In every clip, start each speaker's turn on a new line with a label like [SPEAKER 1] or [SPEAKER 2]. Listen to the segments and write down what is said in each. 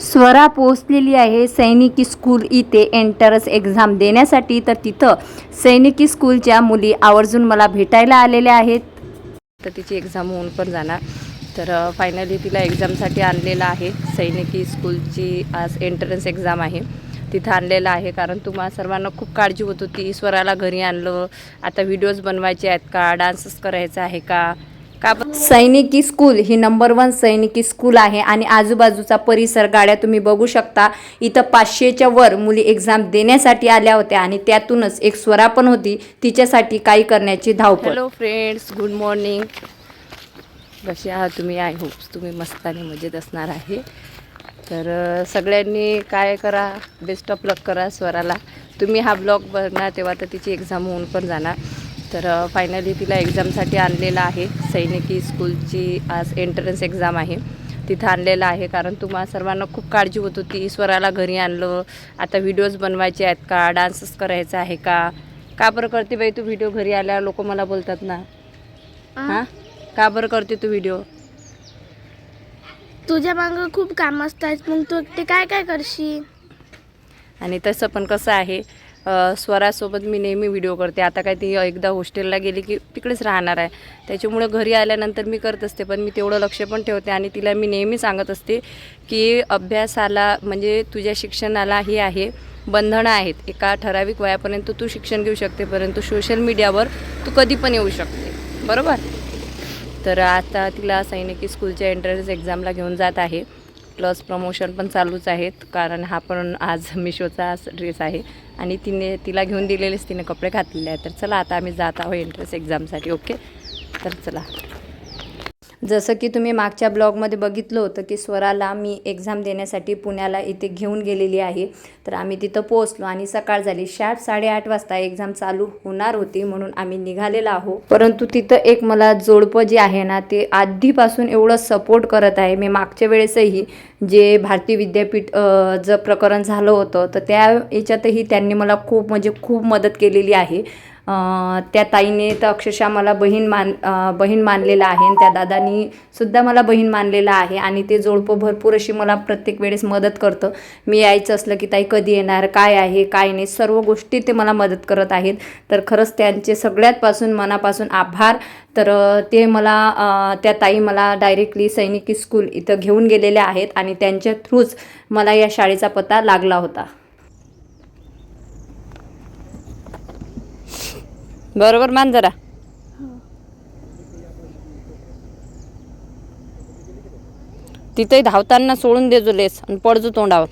[SPEAKER 1] स्वरा पोहोचलेली आहे सैनिकी स्कूल इथे एंट्रन्स एक्झाम देण्यासाठी. तर तिथं सैनिकी स्कूलच्या मुली आवर्जून मला भेटायला आलेल्या आहेत. तर तिची एक्झाम होऊन पण जाणार. तर फायनली तिला एक्झामसाठी आणलेलं आहे. सैनिकी स्कूलची आज एंट्रन्स एक्झाम आहे. तिथं आणलेलं आहे कारण तुम्हाला सर्वांना खूप काळजी होत होती. स्वराला घरी आणलं. आता व्हिडिओज बनवायचे आहेत का? डान्सच करायचा आहे का? का सैनिकी स्कूल ही नंबर वन सैनिकी स्कूल आहे आणि आजूबाजूचा परिसर गाड्या तुम्ही बघू शकता. इथं पाचशेच्या वर मुली एक्झाम देण्यासाठी आल्या होत्या आणि त्यातूनच एक स्वरा पण होती. तिच्यासाठी काही करण्याची धावपळ. हॅलो फ्रेंड्स गुड मॉर्निंग कसे आहात तुम्ही? आय होप तुम्ही मस्त आणि मजेत असणार आहे. तर सगळ्यांनी काय करा? बेस्ट ऑफ लक करा स्वराला. तुम्ही हा ब्लॉग बघणार तेव्हा तर तिची एक्झाम होऊन पण जाणार. तर फायनली तिला एक्झामसाठी आणलेलं आहे. सैनिकी स्कूलची आज एंट्रन्स एक्झाम आहे. तिथं आणलेलं आहे कारण तुम्हाला सर्वांना खूप काळजी होत होती. स्वराला घरी आणलं. आता व्हिडिओज बनवायचे आहेत का? डान्सच करायचा आहे का? का बरं करते बाई तू व्हिडिओ घरी आल्यावर? लोक मला बोलतात ना. हां? का बरं करते तू व्हिडिओ
[SPEAKER 2] तुझ्या मागं खूप काम असतात. मग तू ते काय काय करशील?
[SPEAKER 1] आणि तसं पण कसं आहे स्वरासोबत मी नेहमी व्हिडिओ करते. आता काय ती एकदा हॉस्टेलला गेली की तिकडेच राहणार आहे. त्याच्यामुळे घरी आल्यानंतर मी करत असते पण मी तेवढं लक्ष पण ठेवते आणि तिला मी नेहमी सांगत असते की अभ्यासाला म्हणजे तुझ्या शिक्षणाला ही आहे बंधनं आहेत. एका ठराविक वयापर्यंत तू शिक्षण घेऊ शकते परंतु सोशल मीडियावर तू कधी पण येऊ शकते. बरोबर? तर आता तिला सैनिकी स्कूलच्या एंट्रन्स एक्झामला घेऊन जात आहे. प्लस प्रमोशन पण चालूच आहेत कारण हा पण आज मिशोचा ड्रेस आहे. आणि तिने तिला घेऊन दिलेलेच तिने कपडे घातलेले आहेत. तर चला आता आम्ही जात आहोत एंट्रन्स एक्झामसाठी ओके तर चला. जसं की तुम्ही मागच्या ब्लॉगमध्ये बघितलं होतं की स्वराला मी एक्झाम देण्यासाठी पुण्याला इथे घेऊन गेलेली आहे. तर आम्ही तिथं पोहोचलो आणि सकाळ झाली. शार्प साडेआठ वाजता एक्झाम चालू होणार होती म्हणून आम्ही निघालेलो आहो परंतु तिथं एक मला जोडपं जे आहे ना ते आधीपासून एवढं सपोर्ट करत आहे. मी मागच्या वेळेसही जे भारतीय विद्यापीठ ज प्रकरण झालं होतं तर त्या याच्यातही त्यांनी मला खूप म्हणजे खूप मदत केलेली आहे. त्या ताईने तर अक्षरशः मला बहीण मान बहीण मानलेलं आहे आणि त्या दादानी सुद्धा मला बहीण मानलेलं आहे आणि ते जोडपं भरपूर अशी मला प्रत्येक वेळेस मदत करतं. मी यायचं असलं की ताई कधी येणार? काय आहे? काय नाही? सर्व गोष्टी ते मला मदत करत आहेत. तर खरंच त्यांचे सगळ्यातपासून मनापासून आभार. तर ते मला त्या ताई मला डायरेक्टली सैनिकी स्कूल इथं घेऊन गेलेल्या आहेत आणि त्यांच्या थ्रूच मला या शाळेचा पत्ता लागला होता. बरोबर मान जरा. तिथेही धावताना सोडून देजो लेस आणि पडजो तोंडावर.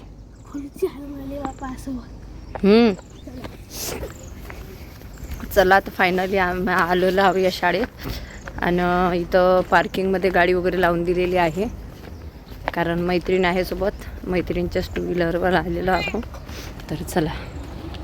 [SPEAKER 1] हम्म. चला तर फायनली आम्ही आलेलो आहो या शाळेत. आणि इथं पार्किंगमध्ये गाडी वगैरे लावून दिलेली आहे. कारण मैत्रीण आहे सोबत. मैत्रिणीच्याच टू व्हीलरवर आलेलो आहो तर चला.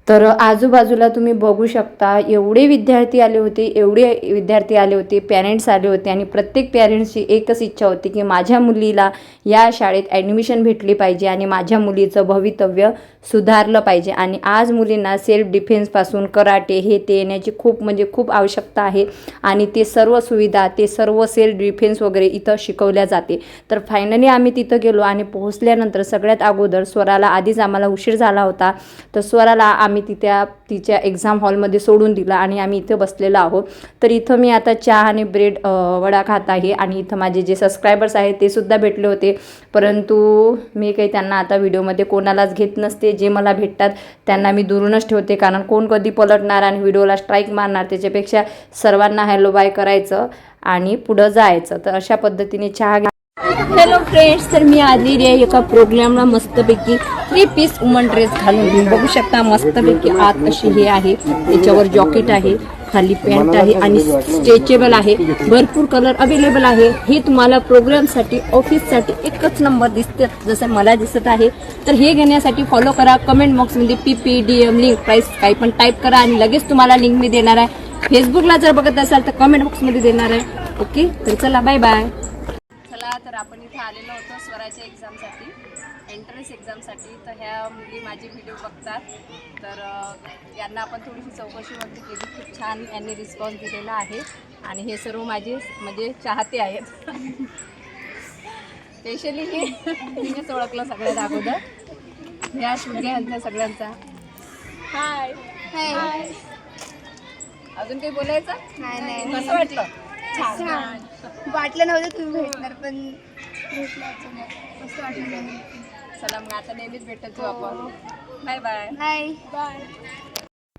[SPEAKER 1] तर आजूबाजूला तुम्ही बघू शकता एवढे विद्यार्थी आले होते एवढे विद्यार्थी आले होते पॅरेंट्स आले होते आणि प्रत्येक पॅरेंट्सची एकच इच्छा होती की माझ्या मुलीला या शाळेत ॲडमिशन भेटली पाहिजे आणि माझ्या मुलीचं भवितव्य सुधारलं पाहिजे. आणि आज मुलींना सेल्फ डिफेन्सपासून कराटे हे ते येण्याची खूप म्हणजे खूप आवश्यकता आहे आणि ते सर्व सुविधा ते सर्व सेल्फ डिफेन्स वगैरे इथं शिकवल्या जाते. तर फायनली आम्ही तिथं गेलो आणि पोहोचल्यानंतर सगळ्यात अगोदर स्वराला आधीच आम्हाला उशीर झाला होता तर स्वराला आम्ही तिथ्या तिच्या एक्झाम हॉलमध्ये सोडून दिला आणि आम्ही इथं बसलेलो आहोत. तर इथं मी आता चहा आणि ब्रेड वडा खात आहे आणि इथं माझे जे सबस्क्रायबर्स आहेत ते सुद्धा भेटले होते. परंतु मी काही त्यांना आता व्हिडिओमध्ये कोणालाच घेत नसते जे मला भेटतात त्यांना मी दुरूनच ठेवते. कारण कोण कधी पलटणार आणि व्हिडिओला स्ट्राईक मारणार त्याच्यापेक्षा सर्वांना हॅलो बाय करायचं आणि पुढं जायचं. तर अशा पद्धतीने चहा हॅलो फ्रेंड्स तर मी आलेली आहे एका प्रोग्रामला मस्तपैकी थ्री पीस वुमन ड्रेस घालून. बघू शकता मस्तपैकी आत अशी हे आहे. त्याच्यावर जॉकेट आहे खाली पॅन्ट आहे आणि स्ट्रेचेबल आहे. भरपूर कलर अवेलेबल आहे. हे तुम्हाला प्रोग्रामसाठी ऑफिससाठी एकच नंबर दिसते जसं मला दिसत आहे. तर हे घेण्यासाठी फॉलो करा. कमेंट बॉक्समध्ये P P D M link price काही पण टाईप करा आणि लगेच तुम्हाला लिंक मी देणार आहे. फेसबुकला जर बघत असाल तर कमेंट बॉक्समध्ये देणार आहे. ओके तर चला बाय बाय तर आपण इथे आलेलो होतो स्वराच्या एक्झामसाठी एंट्रन्स एक्झामसाठी तर ह्या मुली माझे व्हिडिओ बघतात. तर यांना आपण थोडीशी चौकशी वगैरे केली. खूप छान यांनी रिस्पॉन्स दिलेला आहे. आणि हे सर्व माझे म्हणजे चाहते आहेत. स्पेशली हे. तिनेच ओळखलं सगळ्यात अगोदर. या शुद्ध यांचा सगळ्यांचा. हाय अजून काही बोलायचं?
[SPEAKER 2] नाही नाही.
[SPEAKER 1] कसं वाटलं?
[SPEAKER 2] छान. वाटलं नव्हतं तुम्ही भेटणार पण भेटलं अचानक. मस्त वाटलं
[SPEAKER 1] चला मग आता नेहमीच भेटत जाऊ आपण. Bye bye.
[SPEAKER 2] नाही बाय.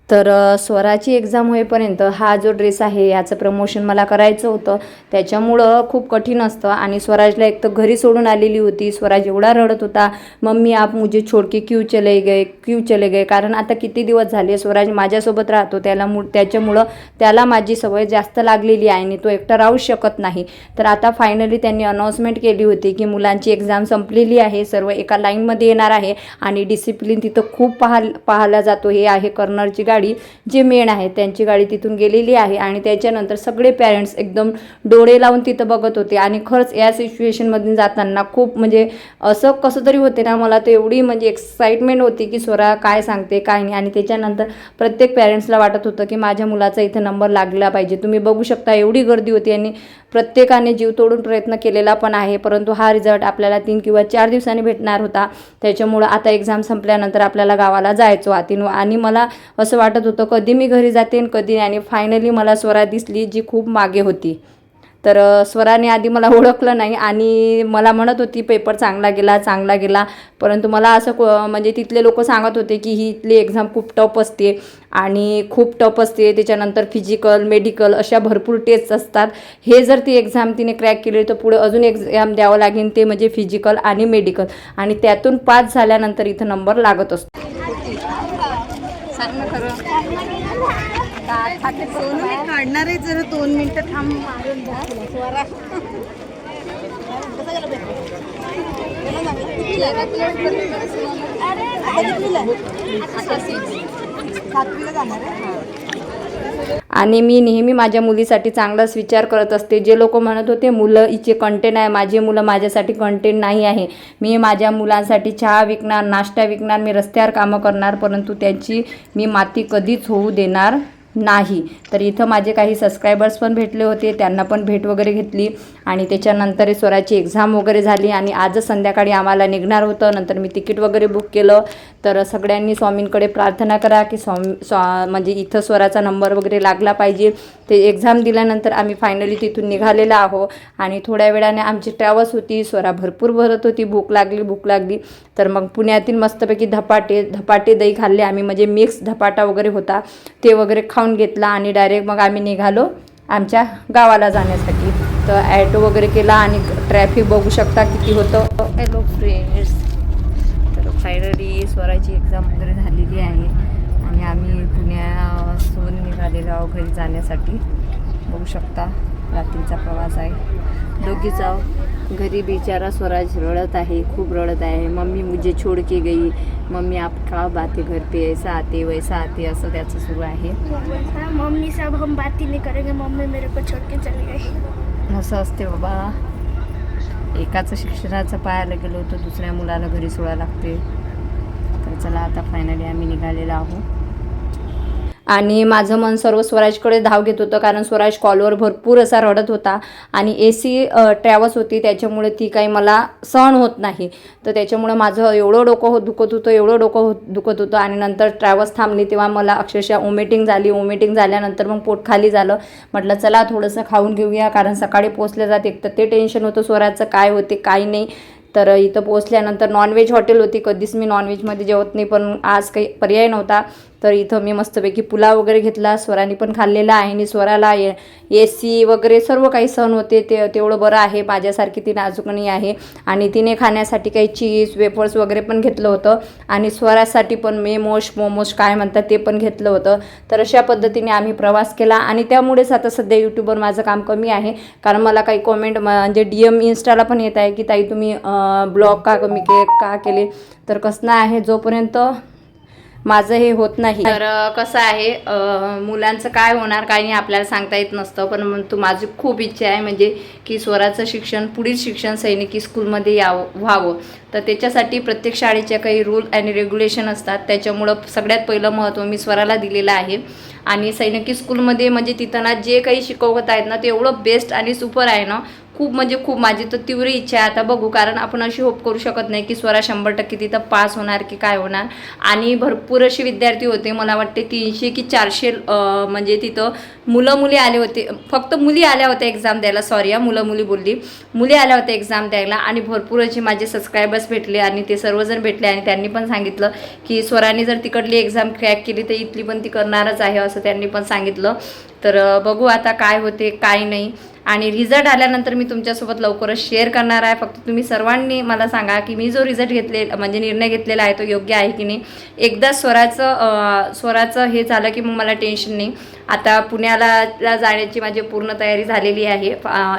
[SPEAKER 1] तर स्वराची एक्झाम होईपर्यंत हा जो ड्रेस आहे याचं प्रमोशन मला करायचं होतं. त्याच्यामुळं खूप कठीण असतं आणि स्वराजला एक तर घरी सोडून आलेली होती. स्वराज एवढा रडत होता मम्मी आप मुझे छोड के क्यू चले गए? क्यू चले गए? कारण आता किती दिवस झाले स्वराज माझ्यासोबत राहतो. त्याला मु त्याच्यामुळं त्याला माझी सवय जास्त लागलेली आहे आणि तो एकटा राहू शकत नाही. तर आता फायनली त्यांनी अनाऊन्समेंट केली होती की मुलांची एक्झाम संपलेली आहे. सर्व एका लाईनमध्ये येणार आहे आणि डिसिप्लिन तिथं खूप पाहा पाहायला जातो. हे आहे कर्नरची गाडी. गाडी जे मेन आहे त्यांची गाडी तिथून गेलेली आहे आणि त्याच्यानंतर सगळे पॅरेंट्स एकदम डोळे लावून तिथं बघत होते आणि खरंच या सिच्युएशनमधून जाताना खूप म्हणजे असं कसं तरी होते ना मला तर एवढी म्हणजे एक्साइटमेंट होती की स्वरा काय सांगते काय नाही. आणि त्याच्यानंतर प्रत्येक पॅरेंट्सला वाटत होतं की माझ्या मुलाचा इथं नंबर लागला पाहिजे. तुम्ही बघू शकता एवढी गर्दी होती आणि प्रत्येकाने जीव तोडून प्रयत्न केलेला पण आहे परंतु हा रिझल्ट आपल्याला तीन किंवा चार दिवसांनी भेटणार होता. त्याच्यामुळं आता एक्झाम संपल्यानंतर आपल्याला गावाला जायचो आतीन आणि मला असं वाटतं वाटत होतं. कधी मी घरी जाते आणि कधी नाही. आणि फायनली मला स्वरा दिसली जी खूप मागे होती. तर स्वराने आधी मला ओळखलं नाही आणि मला म्हणत होती पेपर चांगला गेला चांगला गेला. परंतु मला असं म्हणजे तिथले लोक सांगत होते की ही इथली एक्झाम खूप टफ असते आणि खूप टफ असते. त्याच्यानंतर फिजिकल मेडिकल अशा भरपूर टेस्ट असतात. हे जर ती एक्झाम तिने क्रॅक केली तर पुढे अजून एक्झाम द्यावं लागेल ते म्हणजे फिजिकल आणि मेडिकल आणि त्यातून पास झाल्यानंतर इथं नंबर लागत असतो. सांग ना खरं.
[SPEAKER 2] काढणार आहे जरा दोन मिनिटं थांब. मारून द्या सातवीला जाणार आहे.
[SPEAKER 1] आणि मी नेहमी माझ्या मुलीसाठी चांगलाच विचार करत असते. जे लोक म्हणत होते मुलं हिचे कंटेंट आहे. माझी मुलं माझ्यासाठी कंटेंट नाही आहे. मी माझ्या मुलांसाठी चहा विकणार नाश्ता विकणार मी रस्त्यावर कामं करणार परंतु त्यांची मी माती कधीच होऊ देणार नाही. तर इथं माझे काही सबस्क्रायबर्स पण भेटले होते त्यांना पण भेट वगैरे घेतली आणि त्याच्यानंतर स्वराची एक्झाम वगैरे झाली आणि आजच संध्याकाळी आम्हाला निघणार होतं. नंतर मी तिकीट वगैरे बुक केलं. तर सगळ्यांनी स्वामींकडे प्रार्थना करा की स्वामी स्वा म्हणजे इथं स्वराचा नंबर वगैरे लागला पाहिजे. ते एक्झाम दिल्यानंतर आम्ही फायनली तिथून निघालेलो आहो आणि थोड्या वेळाने आमची ट्रॅव्हल्स होती. स्वरा भरपूर भरत होती. भूक लागली भूक लागली. तर मग पुण्यातील मस्तपैकी धपाटे धपाटे दही खाल्ले. आम्ही म्हणजे मिक्स धपाटा वगैरे होता. ते वगैरे खाऊन घेतला आणि डायरेक्ट मग आम्ही निघालो आमच्या गावाला जाण्यासाठी. तर ॲटो वगैरे केला आणि ट्रॅफिक बघू शकता किती होतं. हॅलो फ्रेंड्स तर फायनली स्वराची एक्झाम वगैरे झालेली आहे. आणि आम्ही पुण्यासून निघालेलो आहोत घरी जाण्यासाठी. बघू शकता रात्रीचा प्रवास आहे. दोघीच आहो घरी बिचारा स्वराज रडत आहे खूप रडत आहे. मम्मी मुझे छोड़ के गई. मम्मी आप का बाते घर पे ऐसा आते वैसा आते असं त्याचं सुरू आहे.
[SPEAKER 2] मम्मी सब हम बात ही नहीं करेंगे. मम्मी मेरे को छोड़ के चली गई.
[SPEAKER 1] असं असते बाबा. एकाचं शिक्षणाचं पाहायला गेलो तर दुसऱ्या मुलाला घरी सोडायला लागते. तर चला आता फायनली आम्ही निघालेलो आहोत. आणि माझं मन सर्व स्वराजकडे धाव घेत होतं कारण स्वराज कॉलवर भरपूर असा रडत होता आणि ए सी ट्रॅव्हल्स होती त्याच्यामुळे ती काही मला सहन होत नाही. तर त्याच्यामुळं माझं एवढं डोकं हो दुखत होतं एवढं डोकं हो दुखत होतं आणि नंतर ट्रॅव्हल्स थांबली तेव्हा मला अक्षरशः ओमेटिंग झाली. ओमेटिंग झाल्यानंतर मग पोट खाली झालं. म्हटलं चला थोडंसं खाऊन घेऊया कारण सकाळी पोचल्या जाते एक तर ते टेन्शन होतं स्वराजचं काय होते काय नाही. तर इथं पोचल्यानंतर नॉनव्हेज हॉटेल होती. कधीच मी नॉनव्हेजमध्ये जेवत नाही पण आज काही पर्याय नव्हता. तर इथं मी मस्तपैकी पुलाव वगैरे घेतला स्वराने पण खाल्लेला आहे आणि स्वराला ए ए सी वगैरे सर्व काही सहन होते ते तेवढं बरं आहे माझ्यासारखी ती नाजूकणी आहे. आणि तिने खाण्यासाठी काही चीज वेफर्स वगैरे पण घेतलं होतं. आणि स्वरासाठी पण मेमोश मोमोश काय म्हणतात ते पण घेतलं होतं. तर अशा पद्धतीने आम्ही प्रवास केला आणि त्यामुळेच आता सध्या यूट्यूबवर माझं काम कमी आहे. कारण मला काही कॉमेंट म्हणजे डी एम इन्स्टाला पण येत आहे की ताई तुम्ही ब्लॉग का कमी के का केले? तर कसं आहे जोपर्यंत माझं हे होत नाही. तर कसं आहे मुलांचं काय होणार काय नाही आपल्याला सांगता येत नसतं. पण मग तू माझी खूप इच्छा आहे म्हणजे की स्वराचं शिक्षण पुढील शिक्षण सैनिकी स्कूलमध्ये यावं व्हावं. तर त्याच्यासाठी प्रत्येक शाळेच्या काही रूल आणि रेग्युलेशन असतात. त्याच्यामुळं सगळ्यात पहिलं महत्त्व मी स्वराला दिलेलं आहे. आणि सैनिकी स्कूलमध्ये म्हणजे तिथं ना जे काही शिकवत आहेत ना ते एवढं बेस्ट आणि सुपर आहे ना खूप म्हणजे खूप माझी तर तीव्र इच्छा आहे आता बघू. कारण आपण अशी होप करू शकत नाही की स्वरा शंभर टक्के तिथं पास होणार की काय होणार. आणि भरपूर असे विद्यार्थी होते. मला वाटते तीनशे की चारशे म्हणजे तिथं मुलं मुली आले होते. फक्त मुली आल्या होत्या एक्झाम द्यायला. सॉरी या मुलं मुली बोलली. मुली आल्या होत्या एक्झाम द्यायला आणि भरपूर असे माझे सबस्क्रायबर्स भेटले आणि ते सर्वजण भेटले आणि त्यांनी पण सांगितलं की स्वराने जर तिकडली एक्झाम क्रॅक केली तर इथली पण ती करणारच आहे असं त्यांनी पण सांगितलं. तर बघू आता काय होते काय नाही. आणि रिझल्ट आल्यानंतर मी तुमच्यासोबत लवकरच शेअर करणार आहे. फक्त तुम्ही सर्वांनी मला सांगा की मी जो रिझल्ट घेतले म्हणजे निर्णय घेतलेला आहे तो योग्य आहे की नाही? एकदा स्वराचं स्वराचं हे झालं की मग मला टेन्शन नाही. आता पुण्याला जाण्याची माझी पूर्ण तयारी झालेली आहे.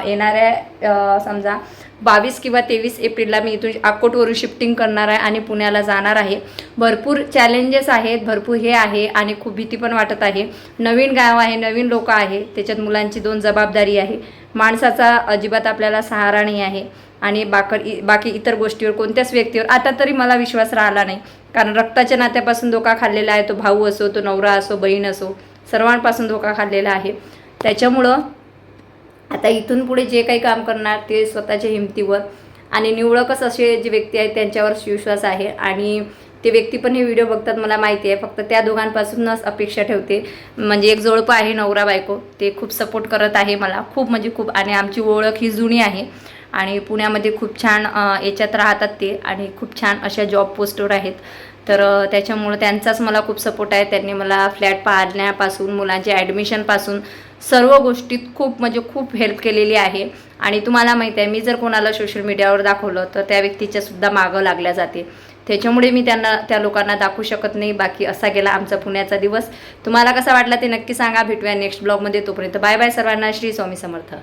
[SPEAKER 1] येणाऱ्या समजा बावीस किंवा तेवीस एप्रिलला मी इथून अकोटवरून शिफ्टिंग करणार आहे आणि पुण्याला जाणार आहे. भरपूर चॅलेंजेस आहेत भरपूर हे आहे आणि खूप भीती पण वाटत आहे. नवीन गाव आहे नवीन लोक आहे त्याच्यात मुलांची दोन जबाबदारी आहे. माणसाचा अजिबात आपल्याला सहारा नाही आहे. आणि बाकर इ- बाकी इतर गोष्टीवर कोणत्याच व्यक्तीवर आता तरी मला विश्वास राहिला नाही. कारण रक्ताच्या नात्यापासून धोका खाल्लेला आहे तो भाऊ असो तो नवरा असो बहीण असो सर्वांपासून धोका खाल्लेला आहे. त्याच्यामुळं आता इथून पुढे जे काही काम करणार ते स्वतःच्या हिमतीवर. आणि निवडकच असे जे व्यक्ती आहेत त्यांच्यावर विश्वास आहे. आणि ते व्यक्ती पण हे व्हिडिओ बघतात मला माहिती आहे. फक्त त्या दोघांपासूनच अपेक्षा ठेवते. म्हणजे एक जोडपं आहे नवरा बायको ते खूप सपोर्ट करत आहे मला. खूप म्हणजे खूप. आणि आमची ओळख ही जुनी आहे. आणि पुण्यामध्ये खूप छान याच्यात राहतात ते. आणि खूप छान अशा जॉब पोस्टवर आहेत. तर त्याच्यामुळं त्यांचाच मला खूप सपोर्ट आहे. त्यांनी मला फ्लॅट पाहण्यापासून मुलांच्या ॲडमिशनपासून सर्व गोष्टीत खूप म्हणजे खूप हेल्प केलेली आहे. आणि तुम्हाला माहिती आहे मी जर कोणाला सोशल मीडियावर दाखवलं तर त्या व्यक्तीच्यासुद्धा मागं लागल्या जाते त्याच्यामुळे मी त्यांना त्या लोकांना दाखवू शकत नाही. बाकी असा गेला आमचा पुण्याचा दिवस. तुम्हाला कसा वाटला ते नक्की सांगा. भेटूया नेक्स्ट ब्लॉगमध्ये तोपर्यंत बाय बाय सर्वांना. श्री स्वामी समर्थ.